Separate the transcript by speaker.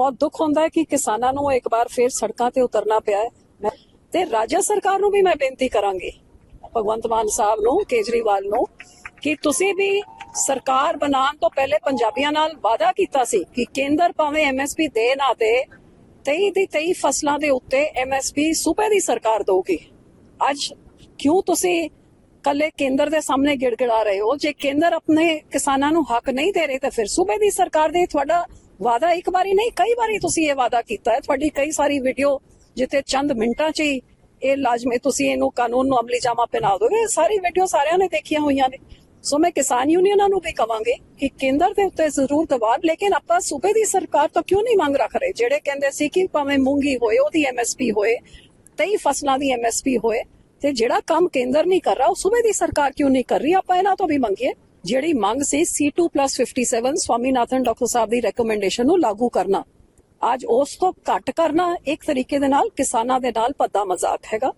Speaker 1: ਬਹੁਤ ਦੁੱਖ ਹੁੰਦਾ ਹੈ ਕਿ ਕਿਸਾਨਾਂ ਨੂੰ ਇੱਕ ਵਾਰ ਫੇਰ ਸੜਕਾਂ ਤੇ ਉਤਰਨਾ ਪਿਆ ਹੈ। ਤੇ ਰਾਜ ਸਰਕਾਰ ਨੂੰ ਵੀ ਮੈਂ ਬੇਨਤੀ ਕਰਾਂਗੀ, ਭਗਵੰਤ ਮਾਨ ਸਾਹਿਬ ਨੂੰ, ਕੇਜਰੀਵਾਲ ਨੂੰ, ਕਿ ਤੁਸੀਂ ਵੀ ਸਰਕਾਰ ਬਣਾਉਣ ਤੋਂ ਪਹਿਲੇ ਪੰਜਾਬੀਆਂ ਨਾਲ ਵਾਅਦਾ ਕੀਤਾ ਸੀ ਕਿ ਕੇਂਦਰ ਭਾਵੇਂ ਐਮਐਸਪੀ ਦੇ ਨਾ ਦੇ 23 ਦੀ 23 ਫਸਲਾਂ ਦੇ ਉੱਤੇ ਐਮਐਸਪੀ ਸੂਬੇ ਦੀ ਸਰਕਾਰ ਦੇਊਗੀ। ਅੱਜ ਕਿਉਂ ਤੁਸੀਂ ਕੱਲੇ ਕੇਂਦਰ ਦੇ ਸਾਹਮਣੇ ਗਿੜਗਿੜਾ ਰਹੇ ਹੋ? ਜੇ ਕੇਂਦਰ ਆਪਣੇ ਕਿਸਾਨਾਂ ਨੂੰ ਹੱਕ ਨਹੀਂ ਦੇ ਰਹੇ, ਤਾਂ ਫਿਰ ਸੂਬੇ ਦੀ ਸਰਕਾਰ ਦੇ ਤੁਹਾਡਾ ਵਾਅਦਾ ਇੱਕ ਵਾਰੀ ਨਹੀਂ, ਕਈ ਵਾਰੀ ਤੁਸੀਂ ਇਹ ਵਾਅਦਾ ਕੀਤਾ ਹੈ। ਤੁਹਾਡੀ ਕਈ ਸਾਰੀ ਵੀਡੀਓ ਜਿੱਥੇ ਚੰਦ ਮਿੰਟਾਂ 'ਚ ਹੀ ਇਹ ਲਾਜ਼ਮੀ ਤੁਸੀਂ ਇਹਨੂੰ ਕਾਨੂੰਨ ਨੂੰ ਅਮਲੀ ਜਾਮਾ ਪਹਿਨਾ ਦੋਗੇ। ਸਾਰੀ ਵੀਡੀਓ ਸਾਰਿਆਂ ਨੇ ਦੇਖੀਆਂ ਹੋਈਆਂ ਨੇ। ਸੋ ਮੈਂ ਕਿਸਾਨ ਯੂਨੀਅਨਾਂ ਨੂੰ ਵੀ ਕਵਾਂਗੇ ਕਿ ਕੇਂਦਰ ਦੇ ਉੱਤੇ ਜ਼ਰੂਰ ਦਬਾਅ। ਲੇਕਿਨ ਆਪਾਂ ਸੂਬੇ ਦੀ ਸਰਕਾਰ ਤੋਂ ਕਿਉਂ ਨਹੀਂ ਮੰਗ ਰੱਖ ਰਹੇ? ਜਿਹੜੇ ਕਹਿੰਦੇ ਸੀ ਕਿ ਭਾਵੇਂ ਮੂੰਗੀ ਹੋਏ, ਉਹਦੀ ਐਮਐਸਪੀ ਹੋਏ ਕਈ ਫਸਲਾਂ ਦੀ ਐਮਐਸਪੀ ਹੋਏ, ਤੇ ਜਿਹੜਾ ਕੰਮ ਕੇਂਦਰ ਨਹੀਂ ਕਰ ਰਿਹਾ, ਉਹ ਸੂਬੇ ਦੀ ਸਰਕਾਰ ਕਿਉਂ ਨਹੀਂ ਕਰ ਰਹੀ? ਆਪਾਂ ਇਹਨਾਂ ਤੋਂ ਵੀ ਮੰਗੀਏ। ਜਿਹੜੀ ਮੰਗ ਸੀ C2+57 ਸਵਾਮੀਨਾਥਨ ਡਾਕਟਰ ਸਾਹਿਬ ਦੀ ਰეკਮੈਂਡੇਸ਼ਨ ਨੂੰ ਲਾਗੂ ਕਰਨਾ। ਅੱਜ ਉਸ ਤੋਂ ਘੱਟ ਕਰਨਾ ਇੱਕ ਤਰੀਕੇ ਦੇ ਨਾਲ ਕਿਸਾਨਾਂ ਦੇ ਨਾਲ ਭੱਦਾ ਮਜ਼ਾਕ ਹੈਗਾ।